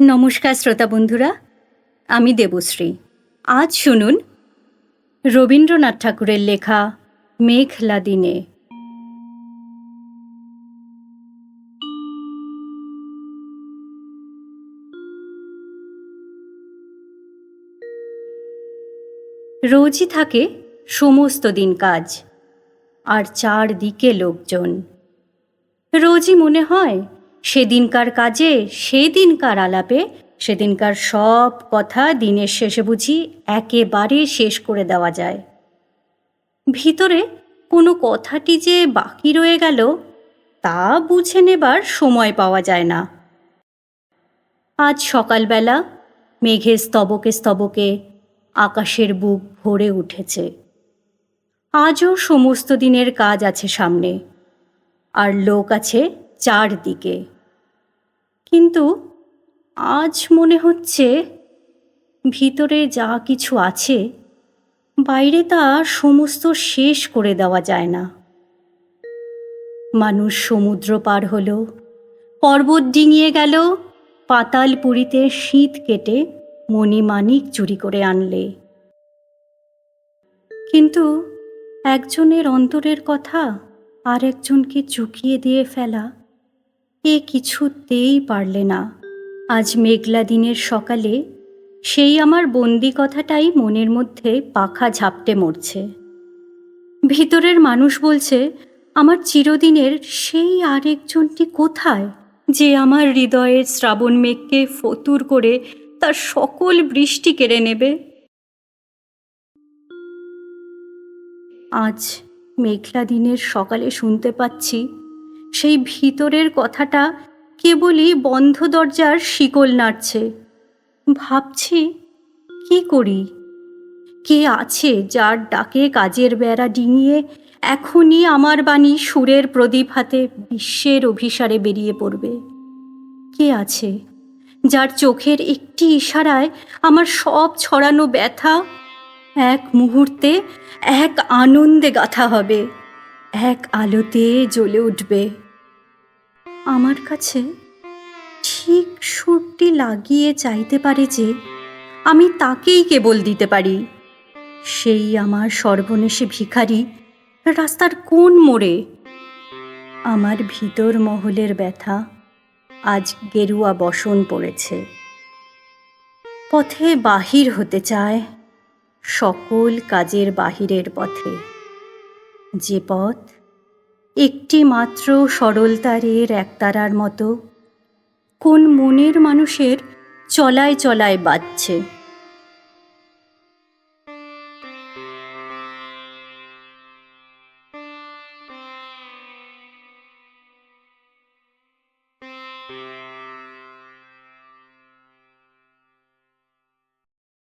নমস্কার শ্রোতা বন্ধুরা, আমি দেবশ্রী। আজ শুনুন রবীন্দ্রনাথ ঠাকুরের লেখা মেঘলা দিনে। রোজই থাকে সমস্ত দিন কাজ, আর চারদিকে লোকজন। রোজই মনে হয় সেদিনকার কাজে, সেদিনকার আলাপে, সেদিনকার সব কথা দিনের শেষে বুঝি একেবারে শেষ করে দেওয়া যায়। ভিতরে কোনো কথাটি যে বাকি রয়ে গেল, তা বুঝে নেবার সময় পাওয়া যায় না। আজ সকালবেলা মেঘের স্তবকে স্তবকে আকাশের বুক ভরে উঠেছে। আজও সমস্ত দিনের কাজ আছে সামনে, আর লোক আছে চারদিকে। কিন্তু আজ মনে হচ্ছে ভিতরে যা কিছু আছে, বাইরে তা সমস্ত শেষ করে দেওয়া যায় না। মানুষ সমুদ্র পার হলো, পর্বত ডিঙিয়ে গেল, পাতাল পুরীতে শীত কেটে মণিমাণিক চুরি করে আনলে। কিন্তু একজনের অন্তরের কথা আর একজনকে চুকিয়ে দিয়ে ফেলা এ কিছুতেই পারলে না। আজ মেঘলা দিনের সকালে সেই আমার বন্দি কথাটাই মনের মধ্যে পাখা ঝাপটে মরছে। ভিতরের মানুষ বলছে, আমার চিরদিনের সেই আরেকজনটি কোথায় যে আমার হৃদয়ের শ্রাবণ মেঘকে ফতুর করে তার সকল বৃষ্টি কেড়ে নেবে? আজ মেঘলা দিনের সকালে শুনতে পাচ্ছি সেই ভিতরের কথাটা কেবলই বন্ধ দরজার শিকল নাড়ছে। ভাবছি, কি করি? কে আছে যার ডাকে কাজের বেড়া ডিঙিয়ে এখনই আমার বাণী সুরের প্রদীপ হাতে বিশ্বের অভিসারে বেরিয়ে পড়বে? কে আছে যার চোখের একটি ইশারায় আমার সব ছড়ানো ব্যথা এক মুহূর্তে এক আনন্দে গাথা হবে, এক আলোতে জ্বলে উঠবে? আমার কাছে ঠিক সুরটি লাগিয়ে চাইতে পারে যে আমি তাকেই কেবল দিতে পারি। সেই আমার সর্বনেশে ভিখারি রাস্তার কোন মোড়ে? আমার ভিতর মহলের ব্যথা আজ গেরুয়া বসন পড়েছে। পথে বাহির হতে চায় সকল কাজের বাহিরের পথে। যে পথ একটি মাত্র সরল তারের একতারার মতো। কোন মনের মানুষের চলায় চলায় বাজছে।